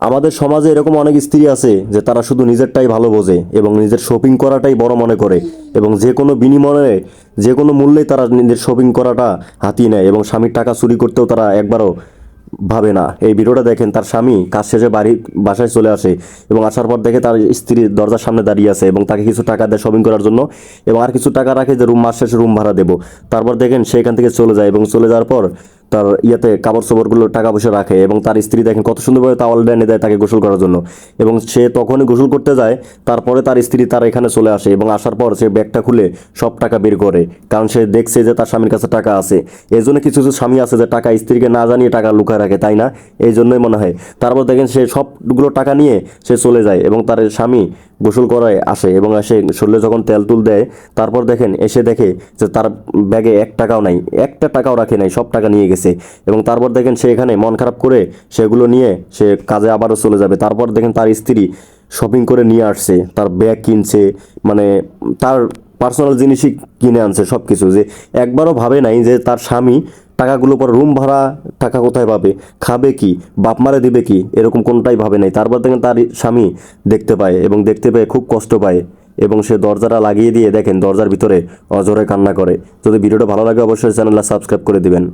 আমাদের সমাজে এরকম অনেক স্ত্রী আছে যে তারা শুধু নিজেরটাই ভালো বোঝে এবং নিজের শপিং করাটাই বড় মনে করে এবং যে কোনো বিনিময়ে, যে কোনো মূল্যেই তারা নিজের শপিং করাটা হাতিয়ে নেয় এবং স্বামীর টাকা চুরি করতেও তারা একবারও ভাবে না। এই ভিডিওটা দেখেন তার স্বামী কাজ শেষে বাড়ি, বাসায় চলে আসে এবং আসার পর দেখে তার স্ত্রী দরজার সামনে দাঁড়িয়ে আছে এবং তাকে কিছু টাকা দেয় শপিং করার জন্য এবং আর কিছু টাকা রাখে যে রুম মাস শেষে রুম ভাড়া দেবো। তারপর দেখেন সেখান থেকে চলে যায় এবং চলে যাওয়ার পর তার ইয়াতে কাপড় চোপড়গুলো টাকা পয়সা রাখে এবং তার স্ত্রী দেখেন কত সুন্দরভাবে তাওয়াল এনে দেয় তাকে গোসল করার জন্য। এবং সে তখনই গোসল করতে যায়, তারপরে তার স্ত্রী তার এখানে চলে আসে এবং আসার পর সে ব্যাগটা খুলে সব টাকা বের করে, কারণ সে দেখছে যে তার স্বামীর কাছে টাকা আছে। এই জন্য কিছু কিছু স্বামী আছে যে টাকা স্ত্রীকে না জানিয়ে টাকা লুকায় রাখে, তাই না? এই জন্যই মনে হয়। তারপর দেখেন সে সবগুলো টাকা নিয়ে সে চলে যায় এবং তার স্বামী গোসল করায় আসে এবং এসে শরীরে যখন তেল তুল দেয়, তারপর দেখেন, এসে দেখে যে তার ব্যাগে এক টাকাও নাই, একটা টাকাও রাখে নাই, সব টাকা নিয়ে গেছে। এবং তারপর দেখেন, সে এখানে মন খারাপ করে সেগুলো নিয়ে সে কাজে আবারও চলে যাবে। তারপর দেখেন, তার স্ত্রী শপিং করে নিয়ে আসছে, তার ব্যাগ কিনছে মানে তার পার্সোনাল জিনিসই কিনে আনছে সব কিছু যে একবারও ভাবে নাই যে তার স্বামী টাকাগুলো পর রুম ভাড়া টাকা কোথায় পাবে? খাবে কি? বাপ মারে দিবে কি? এরকম কোনটাই ভাবে নাই। তারপর দেখেন তার স্বামী দেখতে পায় এবং দেখতে পেয়ে খুব কষ্ট পায় এবং সে দরজাটা লাগিয়ে দিয়ে দেখেন দরজার ভিতরে অজরে কান্না করে। যদি ভিডিওটা ভালো লাগে অবশ্যই চ্যানেলটা সাবস্ক্রাইব করে দিবেন।